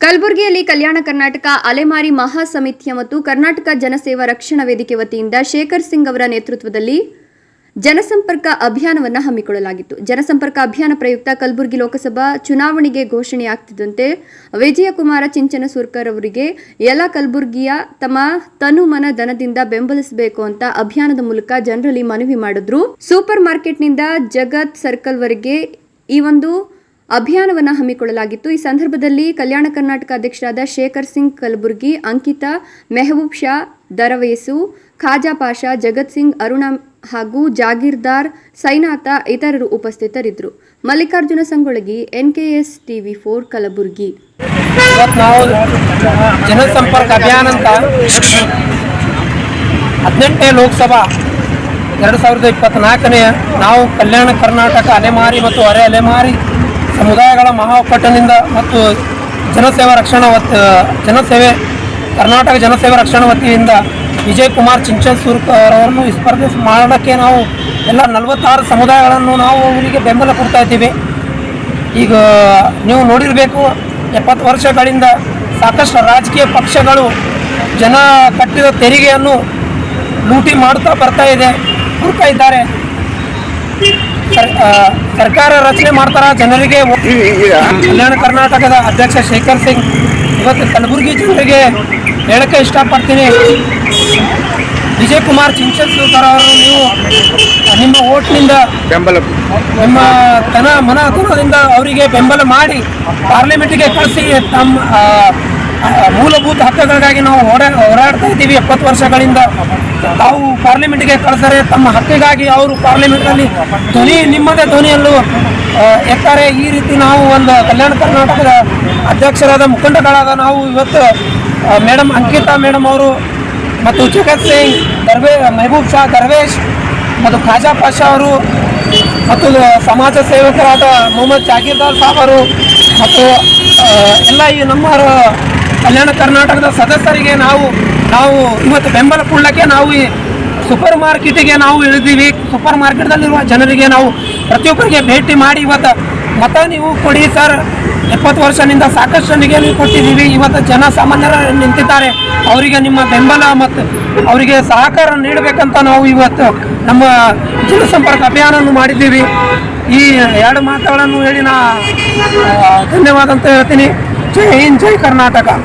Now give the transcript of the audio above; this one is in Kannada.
ಕಲಬುರಗಿಯಲ್ಲಿ ಕಲ್ಯಾಣ ಕರ್ನಾಟಕ ಅಲೆಮಾರಿ ಮಹಾ ಸಮಿತಿಯ ಮತ್ತು ಕರ್ನಾಟಕ ಜನಸೇವಾ ರಕ್ಷಣಾ ವೇದಿಕೆ ವತಿಯಿಂದ ಶೇಖರ್ ಸಿಂಗ್ ಅವರ ನೇತೃತ್ವದಲ್ಲಿ ಜನಸಂಪರ್ಕ ಅಭಿಯಾನವನ್ನು ಹಮ್ಮಿಕೊಳ್ಳಲಾಗಿತ್ತು. ಜನಸಂಪರ್ಕ ಅಭಿಯಾನ ಪ್ರಯುಕ್ತ ಕಲಬುರಗಿ ಲೋಕಸಭಾ ಚುನಾವಣೆಗೆ ಘೋಷಣೆಯಾಗ್ತಿದ್ದಂತೆ ವಿಜಯಕುಮಾರ ಚಿಂಚನ ಚಿಂಚನಸೂರ್ಕರ್ ಅವರಿಗೆ ಎಲ್ಲ ಕಲಬುರಗಿಯ ತಮ್ಮ ತನು ಮನ ಧನದಿಂದ ಬೆಂಬಲಿಸಬೇಕು ಅಂತ ಅಭಿಯಾನದ ಮೂಲಕ ಜನರಲ್ಲಿ ಮನವಿ ಮಾಡಿದ್ರು. ಸೂಪರ್ ಮಾರ್ಕೆಟ್ನಿಂದ ಜಗತ್ ಸರ್ಕಲ್ವರೆಗೆ ಈ ಒಂದು ಅಭಿಯಾನವನ್ನು ಹಮ್ಮಿಕೊಳ್ಳಲಾಗಿತ್ತು. ಈ ಸಂದರ್ಭದಲ್ಲಿ ಕಲ್ಯಾಣ ಕರ್ನಾಟಕ ಅಧ್ಯಕ್ಷರಾದ ಶೇಖರ್ ಸಿಂಗ್ ಕಲಬುರ್ಗಿ, ಅಂಕಿತಾ ಮೆಹಬೂಬ್ ಶಾ ದರವಯಸು, ಖಾಜಾ ಪಾಷಾ, ಜಗತ್ ಸಿಂಗ್ ಅರುಣ ಹಾಗೂ ಜಾಗೀರ್ದಾರ್ ಸೈನಾಥ ಇತರರು ಉಪಸ್ಥಿತರಿದ್ದರು. Mallikarjuna Sangolagi NKS TV four Kalaburagi. ನಾವು ಜನಸಂಪರ್ಕ ಅಭಿಯಾನ ಅಂತ ಹದಿನೆಂಟನೇ ಲೋಕಸಭಾ ಎರಡು ಸಾವಿರದ ಇಪ್ಪತ್ತ್ನಾಲ್ಕನೇ ನಾವು ಕಲ್ಯಾಣ ಕರ್ನಾಟಕ ಅಲೆಮಾರಿ ಮತ್ತು ಅರೆ ಅಲೆಮಾರಿ ಸಮುದಾಯಗಳ ಮಹಾ ಒಕ್ಕಟ್ಟಿನಿಂದ ಮತ್ತು ಜನಸೇವಾ ರಕ್ಷಣಾ ವತ್ ಜನಸೇವೆ, ಕರ್ನಾಟಕ ಜನಸೇವಾ ರಕ್ಷಣಾ ವತಿಯಿಂದ ವಿಜಯ್ ಕುಮಾರ್ ಚಿಂಚನ್ ಸೂರ್ಕರವರನ್ನು ಸ್ಪರ್ಧೆ ಮಾಡೋಕ್ಕೆ ನಾವು ಎಲ್ಲ ನಲವತ್ತಾರು ಸಮುದಾಯಗಳನ್ನು ನಾವು ಅವರಿಗೆ ಬೆಂಬಲ ಕೊಡ್ತಾ ಇದ್ದೀವಿ. ಈಗ ನೀವು ನೋಡಿರಬೇಕು, ಎಪ್ಪತ್ತು ವರ್ಷಗಳಿಂದ ಸಾಕಷ್ಟು ರಾಜಕೀಯ ಪಕ್ಷಗಳು ಜನ ಕಟ್ಟಿದ ತೆರಿಗೆಯನ್ನು ಲೂಟಿ ಮಾಡುತ್ತಾ ಬರ್ತಾ ಇದೆ, ಹುಡುಕ್ತಾ ಇದ್ದಾರೆ. ಸರ್ಕಾರ ರಚನೆ ಮಾಡ್ತಾರ ಜನರಿಗೆ? ಕಲ್ಯಾಣ ಕರ್ನಾಟಕದ ಅಧ್ಯಕ್ಷ ಶೇಖರ್ ಸಿಂಗ್ ಇವತ್ತು ಕಲಬುರಗಿ ಜನರಿಗೆ ಹೇಳಕ್ಕೆ ಇಷ್ಟಪಡ್ತೀನಿ. ವಿಜಯ್ ಕುಮಾರ್ ಚಿಂಚನ್ಸೂಕರ್ ಅವರು ನೀವು ನಿಮ್ಮ ಓಟ್ನಿಂದ ಬೆಂಬಲ. ನಿಮ್ಮ ತನ ಮನ ತನದಿಂದ ಅವರಿಗೆ ಬೆಂಬಲ ಮಾಡಿ ಪಾರ್ಲಿಮೆಂಟ್ಗೆ ಕಳಿಸಿ ತಮ್ಮ ಮೂಲಭೂತ ಹಕ್ಕುಗಳಿಗಾಗಿ ನಾವು ಹೋರಾ, ಹೋರಾಡ್ತಾ ಇದ್ದೀವಿ ಎಪ್ಪತ್ತು ವರ್ಷಗಳಿಂದ. ತಾವು ಪಾರ್ಲಿಮೆಂಟ್ಗೆ ಕಳಿಸರೆ, ತಮ್ಮ ಹಕ್ಕಿಗಾಗಿ ಅವರು ಪಾರ್ಲಿಮೆಂಟ್ನಲ್ಲಿ ಧ್ವನಿ, ನಿಮ್ಮದೇ ಧ್ವನಿಯಲ್ಲೂ ಎತ್ತಾರೆ. ಈ ರೀತಿ ನಾವು ಒಂದು ಕಲ್ಯಾಣ ಕರ್ನಾಟಕದ ಅಧ್ಯಕ್ಷರಾದ ಮುಖಂಡಗಳಾದ ನಾವು ಇವತ್ತು ಮೇಡಮ್ ಅಂಕಿತಾ ಮೇಡಮ್ ಅವರು ಮತ್ತು ಜಗತ್ ಸಿಂಗ್, ದರ್ವೇ, ಮೆಹಬೂಬ್ ಶಾ, ದರ್ವೇಶ್ ಮತ್ತು ಖಾಜಾ ಪಾಷಾ ಅವರು ಮತ್ತು ಸಮಾಜ ಸೇವಕರಾದ ಮೊಹಮ್ಮದ್ ಜಾಗೀರ್ದಾರ್ ಸಾಬ್ ಅವರು ಮತ್ತು ಎಲ್ಲ ಈ ನಮ್ಮ ಕಲ್ಯಾಣ ಕರ್ನಾಟಕದ ಸದಸ್ಯರಿಗೆ ನಾವು ನಾವು ಇವತ್ತು ಬೆಂಬಲ ಕೊಡಲಿಕ್ಕೆ ನಾವು ಈ ಸೂಪರ್ ಮಾರ್ಕೆಟಿಗೆ ನಾವು ಇಳಿದೀವಿ. ಸೂಪರ್ ಮಾರ್ಕೆಟ್ದಲ್ಲಿರುವ ಜನರಿಗೆ ನಾವು ಪ್ರತಿಯೊಬ್ಬರಿಗೆ ಭೇಟಿ ಮಾಡಿ ಇವತ್ತು ಮತ ನೀವು ಕೊಡಿ ಸರ್. ಎಪ್ಪತ್ತು ವರ್ಷದಿಂದ ಸಾಕಷ್ಟು ಜನರಿಗೆ ನೀವು ಕೊಟ್ಟಿದ್ದೀವಿ. ಇವತ್ತು ಜನ ಸಾಮಾನ್ಯರ ನಿಂತಿದ್ದಾರೆ. ಅವರಿಗೆ ನಿಮ್ಮ ಬೆಂಬಲ ಮತ್ತು ಅವರಿಗೆ ಸಹಕಾರ ನೀಡಬೇಕಂತ ನಾವು ಇವತ್ತು ನಮ್ಮ ಜನಸಂಪರ್ಕ ಅಭಿಯಾನವನ್ನು ಮಾಡಿದ್ದೀವಿ. ಈ ಎರಡು ಮಾತುಗಳನ್ನು ಹೇಳಿ ನಾ ಧನ್ಯವಾದ ಅಂತ ಹೇಳ್ತೀನಿ. ಜೈ ಹಿಂದ್, ಜೈ ಕರ್ನಾಟಕ.